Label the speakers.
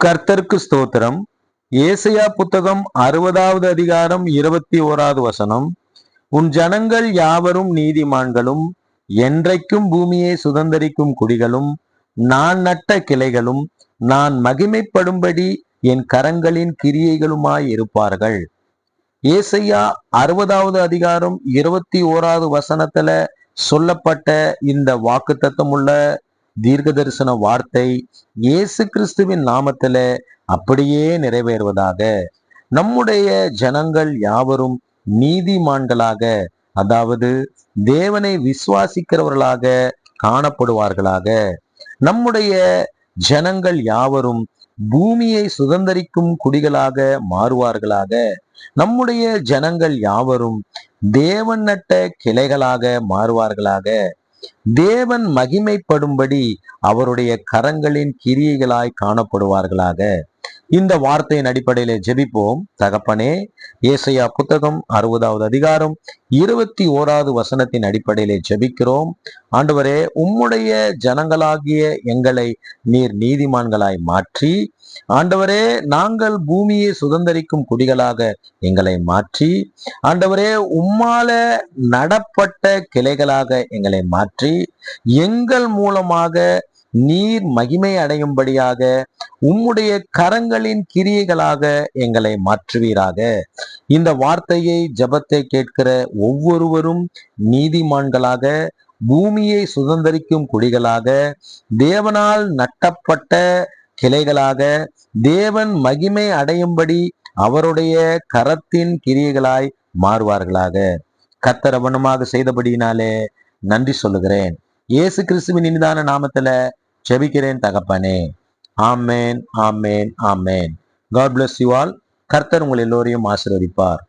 Speaker 1: கர்த்தருக்கு ஸ்தோத்திரம். ஏசையா புத்தகம் அறுபதாவது அதிகாரம் இருபத்தி ஓராவது வசனம். உன் ஜனங்கள் யாவரும் நீதிமான்களும் என்றைக்கும் பூமியை சுதந்தரிக்கும் குடிகளும் நான் நட்ட கிளைகளும் நான் மகிமைப்படும்படி என் கரங்களின் கிரியைகளுமாய் இருப்பார்கள். ஏசையா அறுபதாவது அதிகாரம் இருபத்தி ஓராவது வசனத்துல சொல்லப்பட்ட இந்த வாக்குத்தத்தம் உள்ள தீர்க்க தரிசன வார்த்தை இயேசு கிறிஸ்துவின் நாமத்தில அப்படியே நிறைவேறுவதாக. நம்முடைய ஜனங்கள் யாவரும் நீதிமான்களாக அதாவது தேவனை விசுவாசிக்கிறவர்களாக காணப்படுவார்களாக. நம்முடைய ஜனங்கள் யாவரும் பூமியை சுதந்தரிக்கும் குடிகளாக மாறுவார்களாக. நம்முடைய ஜனங்கள் யாவரும் தேவன் நட்ட கிளைகளாக மாறுவார்களாக. தேவன் மகிமைப்படும்படி அவருடைய கரங்களின் கிரியைகளாய் காணப்படுவார்களாக. இந்த வார்த்தையின் அடிப்படையில ஜெபிப்போம். தகப்பனே ஏசையா புத்தகம் அறுபதாவது அதிகாரம் இருபத்தி ஓராவது வசனத்தின் அடிப்படையிலே ஜெபிக்கிறோம். ஆண்டவரே உம்முடைய ஜனங்களாகிய எங்களை நீர் நீதிமான்களாய் மாற்றி ஆண்டவரே நாங்கள் பூமியை சுதந்தரிக்கும் குடிகளாக எங்களை மாற்றி ஆண்டவரே உம்மால நடப்பட்ட கிளைகளாக எங்களை மாற்றி எங்கள் மூலமாக நீர் மகிமை அடையும்படியாக உம்முடைய கரங்களின் கிரியைகளாக எங்களை மாற்றுவீராக. இந்த வார்த்தையை ஜபத்தை கேட்கிற ஒவ்வொருவரும் நீதிமான்களாக பூமியை சுதந்தரிக்கும் குடிகளாக தேவனால் நட்டப்பட்ட கிளைகளாக தேவன் மகிமை அடையும்படி அவருடைய கரத்தின் கிரியைகளாய் மாறுவார்களாக. கத்தரவனமாக செய்தபடியினாலே நன்றி சொல்லுகிறேன். இயேசு கிறிஸ்துவின் இனிதான நாமத்துல ஜெபிக்கிறேன் தகப்பனே. ஆமேன் ஆமேன் ஆமேன். காட் பிளஸ் யூ ஆல் கர்த்தர் உங்கள் எல்லோரையும் ஆசிர்வதிப்பார்.